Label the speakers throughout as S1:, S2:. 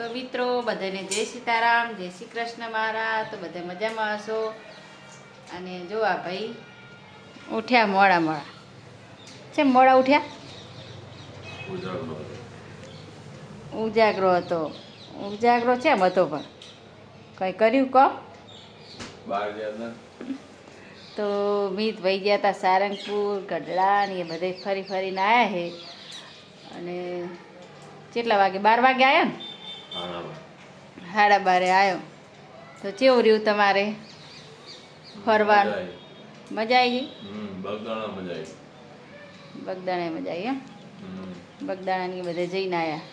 S1: તો મિત્રો બધાને જય સીતારામ જય શ્રી કૃષ્ણ મારા તો બધા મજામાં હશો? અને જો આ ભાઈ ઉઠ્યા મોડા મોડા. છે મોડા ઉઠ્યા? ઉજાગરો. હતો. ઉજાગરો છે હતો પણ? કંઈ કર્યું કહો? તો મીત ભાઈ ગયા હતા સારંગપુર ગઢડા ને એ બધે ફરી ફરીને આવ્યા છે અને કેટલા વાગે? બાર વાગે આવ્યા ને? સાડા બારે આવ્યો તો કેવું રહ્યું તમારે? ફરવાનું?
S2: મજા
S1: આવી.
S2: બગદાણા મજા આવી.
S1: બગદાણા મજા આવી એમ? બગદાણાની બધે જઈને આવ્યા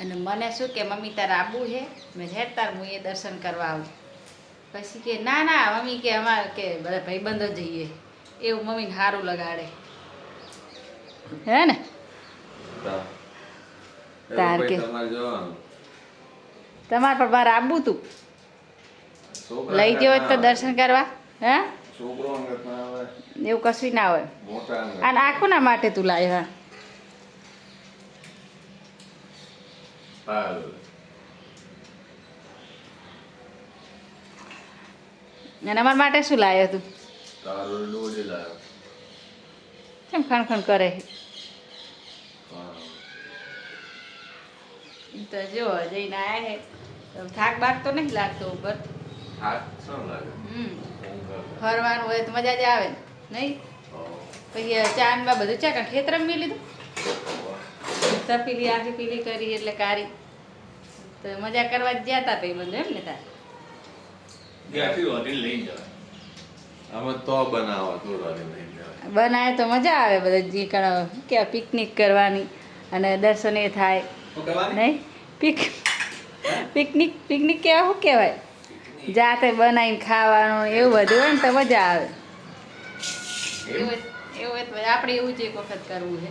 S1: અને મને શું કે મમ્મી તારે આબુ છે? મેં હેર તાર હું એ દર્શન કરવા આવું. પછી કે ના ના મમ્મી કે અમારે કે બધા ભાઈબંધો જઈએ. એવું મમ્મીને સારું લગાડે. હે ને. તાર કે.
S2: તમારે
S1: પણ બહાર આવવું તું. લઈ ગયો તો દર્શન કરવા હે? એવું કશું ના હોય.
S2: મોટા
S1: અને આખું ના માટે તું લાવ્યો અને અમારા માટે શું લાવ્યો તું. કેમ ખણ ખણ કરે
S2: હા.
S1: તો જો જઈને આયા હે. થાક બાક તો નહીં લાગતો ઉપર. ફરવાનું હોય તો મજા જ આવે નહીં?
S2: પછી
S1: પછી ચાંદમાં બધું ચા ખેતર મી લીધું? તપીલી આખી પીલી કરી એટલે કારી. તો મજા કરવા જ ગયા હતા ભાઈ બધું એમ ને તાર.
S2: તો બનાવો તો
S1: તો મજા આવે બધા જે કે પિકનિક કરવાની અને દર્શન એ થાય. નહીં. પિક પિકનિક પિકનિક કેવા શું કહેવાય? જાતે બનાવીને ખાવાનું એવું બધું હોય ને તો મજા આવે. એવું એવું હોય તો આપણે એવું જ એક વખત કરવું છે.